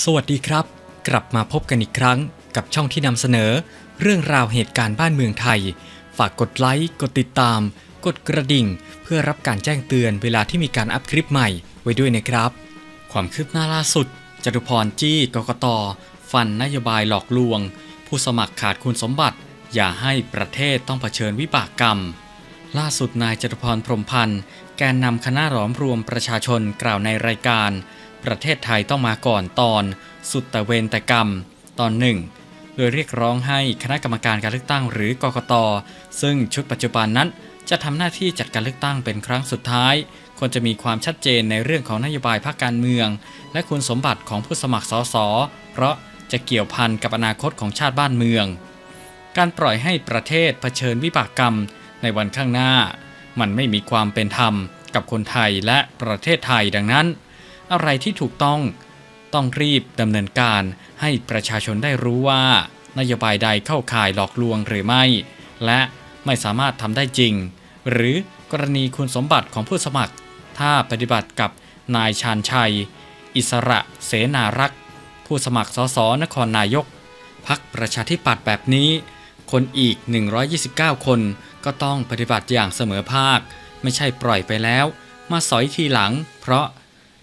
สวัสดีครับ กลับมาพบกันอีกครั้งกับช่องที่นำเสนอ เรื่องราวเหตุการณ์บ้านเมืองไทย ฝากกดไลค์ กดติดตาม กดกระดิ่ง เพื่อรับการแจ้งเตือนเวลาที่มีการอัพคลิปใหม่ไว้ด้วยนะครับ ความคืบหน้าล่าสุดจตุพรจี้กกตฟันนโยบายหลอกลวง ผู้สมัครขาดคุณสมบัติ อย่าให้ประเทศต้องเผชิญวิบากกรรม ล่าสุดนายจตุพรพรหมพันธ์แกนนำคณะหลอมรวมประชาชนกล่าวในรายการ ประเทศไทยต้องมาก่อนตอน สุดแต่เวรแต่กรรม ตอนหนึ่งโดยเรียกร้องให้คณะกรรมการการเลือกตั้งหรือกกต ซึ่งชุดปัจจุบันนั้น จะทำหน้าที่จัดการเลือกตั้งเป็นครั้งสุดท้าย ควรจะมีความชัดเจนในเรื่องของนโยบายพรรคการเมือง และคุณสมบัติของผู้สมัครสสเพราะจะเกี่ยวพันกับอนาคตของชาติบ้านเมือง การปล่อยให้ประเทศเผชิญวิบากกรรมในวันข้างหน้า มันไม่มีความเป็นธรรมกับคนไทยและประเทศไทยดังนั้น อะไรที่ถูกต้อง ต้องรีบดำเนินการให้ประชาชนได้รู้ว่านโยบายใดเข้าข่ายหลอกลวงหรือไม่ และไม่สามารถทำได้จริง หรือกรณีคุณสมบัติของผู้สมัคร ถ้าปฏิบัติกับนายชาญชัย อิสระเสนารักษ์ ผู้สมัครสสนครนายกพักประชาธิปัตย์แบบนี้ คนอีก 129 คนก็ต้องปฏิบัติอย่างเสมอภาค ไม่ใช่ปล่อยไปแล้ว มาสอยทีหลัง เพราะ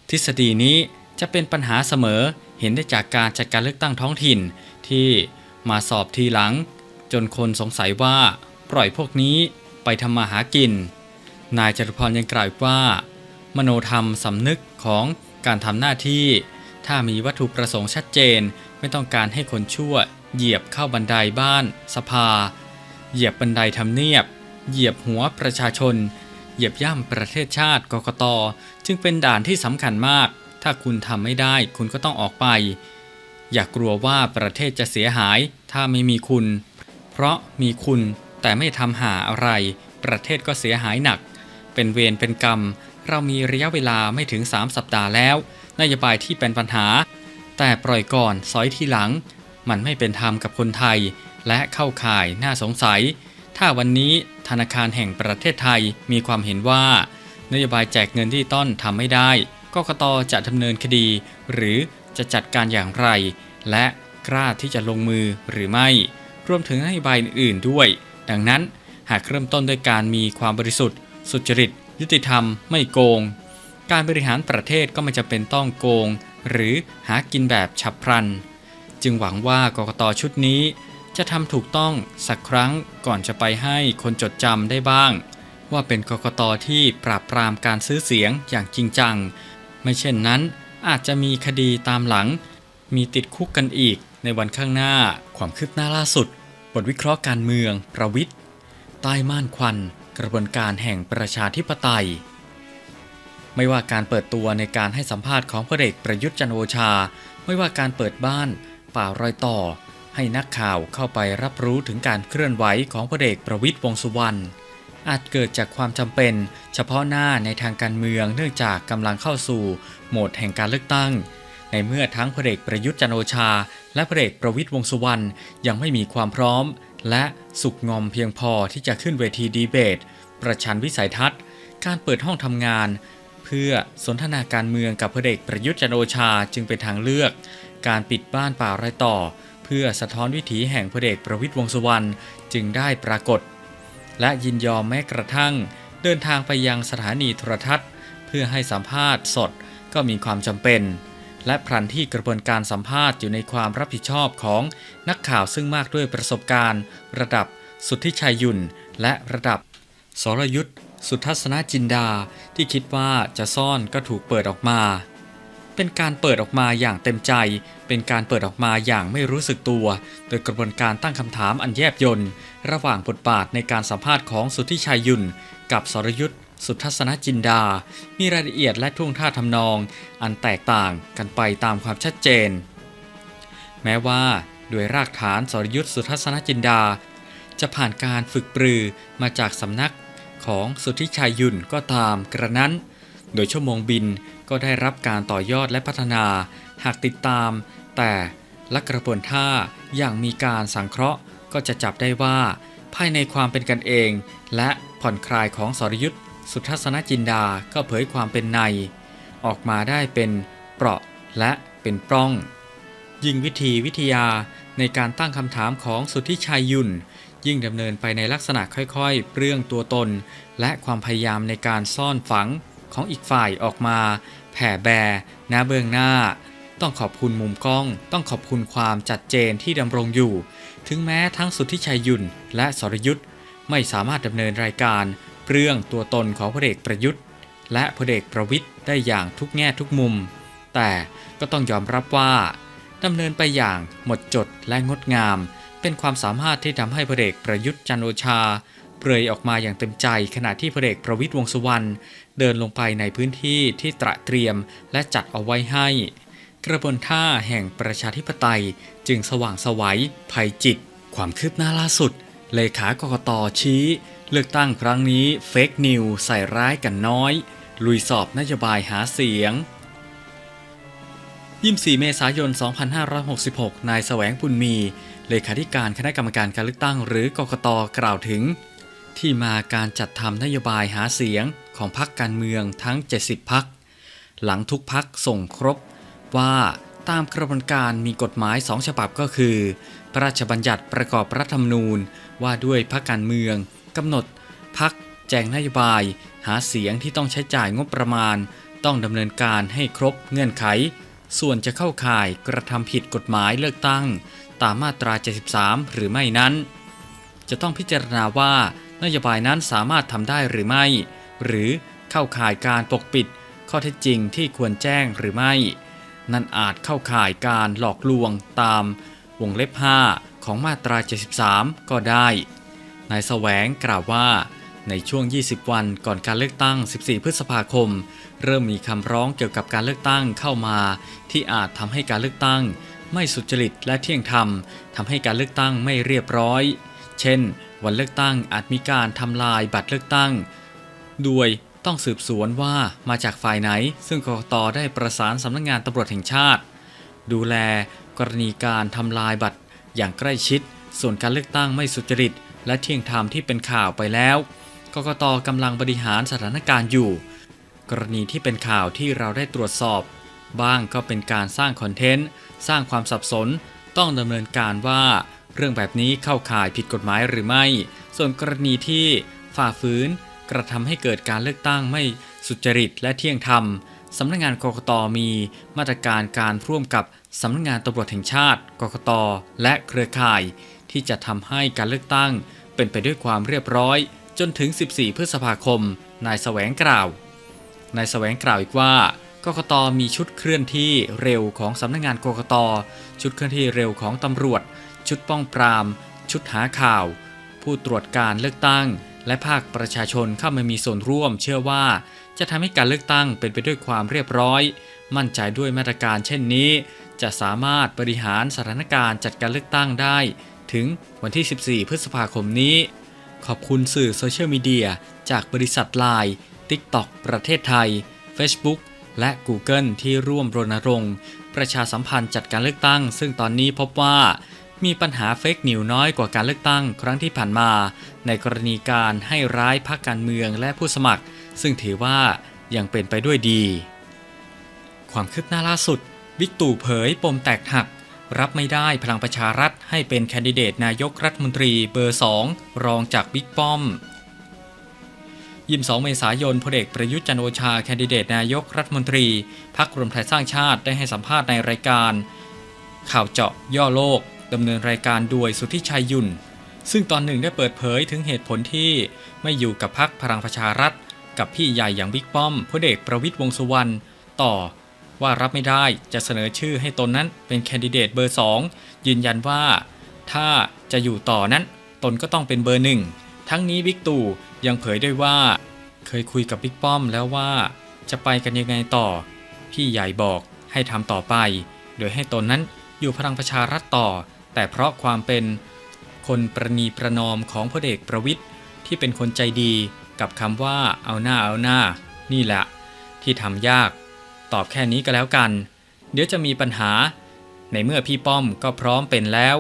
ทฤษฎีนี้จะเป็นปัญหาเสมอเห็นได้จากการจัดการเลือกตั้งท้องถิ่น ที่มาสอบทีหลัง จนคนสงสัยว่าปล่อยพวกนี้ไปทำมาหากิน นายจตุพรยังกล่าวอีกว่า มโนธรรมสำนึกของการทำหน้าที่ ถ้ามีวัตถุประสงค์ชัดเจน ไม่ต้องการให้คนชั่ว เหยียบเข้าบันไดบ้าน สภา เหยียบบันไดทำเนียบ เหยียบหัวประชาชน เหยียบย่ำประเทศชาติกกต จึงเป็นด่านที่สำคัญมาก ถ้าคุณทำไม่ได้คุณก็ต้องออกไป อย่ากกลัวว่าประเทศจะเสียหาย ถ้าไม่มีคุณ เพราะมีคุณแต่ไม่ทำหาอะไร ประเทศก็เสียหายหนัก เป็นเวรเป็นกรรม เรามีระยะเวลาไม่ถึง 3 สัปดาห์แล้ว นโยบายที่เป็นปัญหา แต่ปล่อยก่อนสอยทีหลัง มันไม่เป็นธรรมกับคนไทย และเข้าข่ายน่าสงสัย ถ้าวันนี้ธนาคารแห่งประเทศไทยมีความเห็นว่านโยบายแจกเงินที่ต้นทำไม่ได้กกตจะดำเนินคดี หรือจะจัดการอย่างไร และกล้าที่จะลงมือหรือไม่ รวมถึงนโยบายอื่นๆด้วย ดังนั้นหากเริ่มต้นด้วยการมีความบริสุทธิ์ สุจริต ยุติธรรม ไม่โกง การบริหารประเทศก็ไม่จำเป็นต้องโกง หรือหากินแบบฉับพลัน จึงหวังว่ากกตชุดนี้ จะทำถูกต้องสักครั้งก่อนจะไปให้คนจดจำได้บ้าง ว่าเป็นกกตที่ปราบปรามการซื้อเสียงอย่างจริงจัง ไม่เช่นนั้นอาจจะมีคดีตามหลัง มีติดคุกกันอีกในวันข้างหน้าความคืบหน้าล่าสุด บทวิเคราะห์การเมือง ประวิทย์ใต้ม่านควัน กระบวนการแห่งประชาธิปไตย ไม่ว่าการเปิดตัวในการให้สัมภาษณ์ของพลเอกประยุทธ์จันโอชา ไม่ว่าการเปิดบ้าน ป่ารอยต่อ ให้นักข่าวเข้าไปรับรู้ถึงการเคลื่อนไหวของพลเอกประวิทย์วงษ์สุวรรณอาจเกิดจากความจำเป็น เฉพาะหน้าในทางการเมืองเนื่องจากกำลังเข้าสู่โหมดแห่งการเลือกตั้ง ในเมื่อทั้งพลเอกประยุทธ์จันโอชา และพลเอกประวิทย์วงษ์สุวรรณยังไม่มีความพร้อม และสุกงอมเพียงพอที่จะขึ้นเวทีดีเบต ประชันวิสัยทัศน์ การเปิดห้องทำงาน เพื่อสนทนาการเมืองกับพลเอกประยุทธ์จันโอชาจึงเป็นทางเลือก การปิดบ้านป่าไรต่อ พื่อสะท้อนวิถีแห่งพลเอกประวิทย์วงสุวรรณจึงได้ปรากฏ และยินยอมแม้กระทั่ง เดินทางไปยังสถานีโทรทัศน์ เพื่อให้สัมภาษณ์สดก็มีความจำเป็น และพลันที่กระบวนการสัมภาษณ์อยู่ในความรับผิดชอบของนักข่าวซึ่งมากด้วยประสบการณ์ ระดับสุทธิชัยยุนและระดับสรยุทธสุทัศนจินดาที่คิดว่าจะซ่อนก็ถูกเปิดออกมา เป็นการเปิดออกมาอย่างเต็มใจ เป็นการเปิดออกมาอย่างไม่รู้สึกตัว โดยกระบวนการตั้งคำถามอันแยบยนต์ระหว่างบทบาทในการสัมภาษณ์ของสุทธิชัยยุนกับสรยุทธสุทัศนจินดา มีรายละเอียดและท่วงท่าทำนอง อันแตกต่างกันไปตามความชัดเจน แม้ว่าด้วยรากฐานสรยุทธสุทัศนจินดา จะผ่านการฝึกปรือมาจากสำนักของสุทธิชัยยุนก็ตามกระนั้น โดยชั่วโมงบินก็ได้รับการต่อยอดและพัฒนา หากติดตาม แต่ละกระบวนท่าอย่างมีการสังเคราะห์ก็จะจับได้ว่า ภายในความเป็นกันเอง และผ่อนคลายของสรยุทธสุทัศนจินดาก็เผยความเป็นใน ออกมาได้เป็นเปราะและเป็นปล้อง ยิ่งวิธีวิทยาในการตั้งคำถามของสุทธิชัยยุนยิ่งดำเนินไปในลักษณะค่อยๆ เปรื่องตัวตน และความพยายามในการซ่อนฝัง ของอีกฝ่ายออกมา แผ่แบหน้าเบื้องหน้า ต้องขอบคุณมุมกล้อง ต้องขอบคุณความจัดเจนที่ดำรงอยู่ ถึงแม้ทั้งสุทธิชัยยุนและสรยุทธ์ไม่สามารถดำเนินรายการ เรื่องตัวตนของพลเอกประยุทธ์ และพลเอกประวิทย์ได้อย่างทุกแง่ทุกมุม แต่ก็ต้องยอมรับว่าดำเนินไปอย่างหมดจดและงดงาม เป็นความสามารถที่ทำให้พลเอกประยุทธ์จันโอชา เปรยออกมาอย่างเต็มใจ ขณะที่พลเอกประวิทย์วงษ์สุวรรณเดินลงไปในพื้นที่ที่ตระเตรียมและจัดเอาไว้ให้ กระบวนท่าแห่งประชาธิปไตยจึงสว่างสวัยภัยจิต ความคืบหน้าล่าสุด เลขากกตชี้ เลือกตั้งครั้งนี้เฟกนิวใส่ร้ายกันน้อย ลุยสอบนโยบายหาเสียง24เมษายน 2566 นายแสวงบุญมี เลขาธิการคณะกรรมการการเลือกตั้งหรือกกตกล่าวถึง ที่มาการจัดทำนโยบายหาเสียงของพรรคการเมืองทั้ง 70พักหลังทุกพักส่งครบว่าตามกระบวนการมีกฎหมาย2ฉบับก็คือ พระราชบัญญัติประกอบรัฐธรรมนูญว่าด้วยพรรคการเมืองกำหนดพักแจงนโยบาย หาเสียงที่ต้องใช้จ่ายงบประมาณ ต้องดำเนินการให้ครบเงื่อนไข ส่วนจะเข้าข่ายกระทำผิดกฎหมายเลือกตั้ง ตามมาตรา 73 หรือไม่นั้น จะต้องพิจารณาว่า นโยบายนั้นสามารถทำได้หรือไม่ หรือเข้าข่ายการปกปิด ข้อเท็จจริงที่ควรแจ้งหรือไม่ นั่นอาจเข้าข่ายการหลอกลวงตาม วงเล็บ 5 ของมาตรา 73 ก็ได้นายแสวงกล่าวว่า ในช่วง 20 วันก่อนการเลือกตั้ง 14 พฤษภาคม เริ่มมีคำร้องเกี่ยวกับการเลือกตั้งเข้ามา ที่อาจทำให้การเลือกตั้ง ไม่สุจริตและเที่ยงธรรมทำให้การเลือกตั้งไม่เรียบร้อย เช่น วันเลือกตั้งอาจมีการทำลายบัตรเลือกตั้ง โดยต้องสืบสวนว่ามาจากฝ่ายไหน ซึ่งกกตได้ประสานสำนักงานตำรวจแห่งชาติ ดูแลกรณีการทำลายบัตรอย่างใกล้ชิด ส่วนการเลือกตั้งไม่สุจริต และเที่ยงธรรมที่เป็นข่าวไปแล้ว กกตกำลังบริหารสถานการณ์อยู่ กรณีที่เป็นข่าวที่เราได้ตรวจสอบ บ้างก็เป็นการสร้างคอนเทนต์ สร้างความสับสน ต้องดำเนินการว่า เรื่องแบบนี้เข้าข่ายผิดกฎหมายหรือไม่ ส่วนกรณีที่ฝ่าฝืน กระทำให้เกิดการเลือกตั้งไม่สุจริตและเที่ยงธรรมสำนักงานกกตมีมาตรการการร่วมกับสำนักงานตำรวจแห่งชาติ กกต และเครือข่าย ที่จะทำให้การเลือกตั้ง เป็นไปด้วยความเรียบร้อย จนถึง 14 พฤษภาคม นายแสวงกล่าวนายแสวงกล่าวอีกว่ากกตมีชุดเคลื่อนที่เร็วของสำนักงานกกต ชุดเคลื่อนที่เร็วของตำรวจ ชุดป้องปราม ชุดหาข่าว ผู้ตรวจการเลือกตั้ง และภาคประชาชนเข้ามามีส่วนร่วม เชื่อว่าจะทำให้การเลือกตั้งเป็นไปด้วยความเรียบร้อย มั่นใจด้วยมาตรการเช่นนี้ จะสามารถบริหารสถานการณ์จัดการเลือกตั้งได้ ถึงวันที่ 14 พฤษภาคมนี้ ขอบคุณสื่อโซเชียลมีเดียจากบริษัทไลน์ TikTok ประเทศไทย Facebook และ Google ที่ร่วมรณรงค์ ประชาสัมพันธ์จัดการเลือกตั้ง ซึ่งตอนนี้พบว่า มีปัญหาเฟกนิวน้อยกว่าการเลือกตั้งครั้งที่ผ่านมา ในกรณีการให้ร้ายพรรคการเมืองและผู้สมัคร ซึ่งถือว่ายังเป็นไปด้วยดี ความคืบหน้าล่าสุด บิ๊กตู่เผยปมแตกหัก รับไม่ได้พลังประชารัฐให้เป็นแคนดิเดตนายกรัฐมนตรีเบอร์ 2 รองจากบิ๊กป้อม22เมษายนพลเอกประยุทธ์จันโอชาแคนดิเดตนายกรัฐมนตรี พักรวมไทยสร้างชาติได้ให้สัมภาษณ์ในรายการ ข่าวเจาะย่อโลก ดำเนินรายการโดยสุทธิชัยยุน ซึ่งตอนหนึ่งได้เปิดเผยถึงเหตุผลที่ไม่อยู่กับพักพลังประชารัฐ กับพี่ใหญ่อย่างบิ๊กป้อมพลเอกประวิตยวงษ์สุวรรณต่อว่ารับไม่ได้จะเสนอชื่อให้ตนนั้นเป็นแคนดิเดตเบอร์ 2 ยืนยันว่า ถ้าจะอยู่ต่อนั้น ตนก็ต้องเป็นเบอร์หนึ่งทั้งนี้บิ๊กตู่ยังเผยด้วยว่า เคยคุยกับบิ๊กป้อมแล้วว่า จะไปกันยังไงต่อ พี่ใหญ่บอกให้ทำต่อไป โดยให้ตนนั้นอยู่พลังประชารัฐต่อ แต่เพราะความเป็นคนประนีประนอมของพลเอกประวิทย์ที่เป็นคนใจดีกับคำว่าเอาหน้าเอาหน้า นี่แหละ ที่ทำยาก ตอบแค่นี้ก็แล้วกัน เดี๋ยวจะมีปัญหา ในเมื่อพี่ป้อมก็พร้อมเป็นแล้ว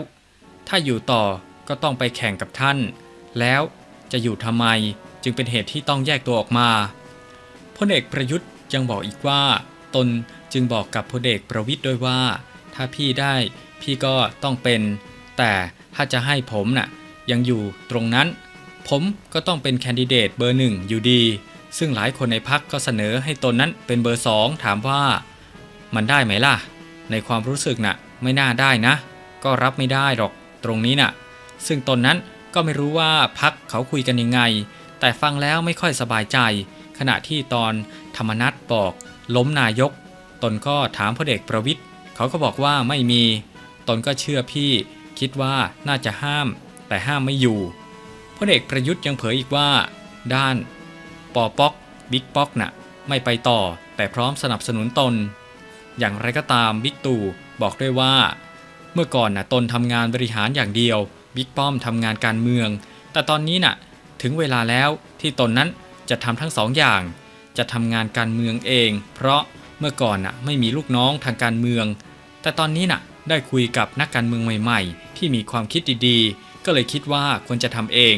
ถ้าอยู่ต่อก็ต้องไปแข่งกับท่าน แล้วจะอยู่ทำไมจึงเป็นเหตุที่ต้องแยกตัวออกมาพลเอกประยุทธ์ยังบอกอีกว่า ตนจึงบอกกับพลเอกประวิทย์ด้วยว่า ถ้ถ้าพี่ได้ พี่ก็ต้องเป็น แต่ถ้าจะให้ผมน่ะยังอยู่ตรงนั้น ผมก็ต้องเป็นแคนดิเดตเบอร์หนึ่งอยู่ดี ซึ่งหลายคนในพักก็เสนอให้ตนนั้นเป็นเบอร์สองถามว่า มันได้ไหมล่ะ ในความรู้สึกน่ะไม่น่าได้นะ ก็รับไม่ได้หรอกตรงนี้น่ะ ซึ่งตนนั้นก็ไม่รู้ว่าพักเขาคุยกันยังไง แต่ฟังแล้วไม่ค่อยสบายใจ ขณะที่ตอนธรรมนัตบอก ล้มนายก ตนก็ถามพลเอกประวิทย์เขาก็บอกว่าไม่มี ตนก็เชื่อพี่ คิดว่าน่าจะห้าม แต่ห้ามไม่อยู่พลเอกประยุทธ์ยังเผยอีกว่า ด้านปอป๊อกบิ๊กป๊อกน่ะ ไม่ไปต่อแต่พร้อมสนับสนุนตน อย่างไรก็ตามบิ๊กตู่บอกด้วยว่า เมื่อก่อนน่ะตนทำงานบริหารอย่างเดียวบิ๊กป้อมทำงานการเมือง แต่ตอนนี้น่ะ ถึงเวลาแล้วที่ตนนั้นจะทำทั้งสองอย่าง จะทำงานการเมืองเอง เพราะเมื่อก่อนน่ะไม่มีลูกน้องทางการเมือง แต่ตอนนี้น่ะ ได้คุยกับนักการเมืองใหม่ ๆ ที่มีความคิดดีๆ ก็เลยคิดว่าควรจะทำเอง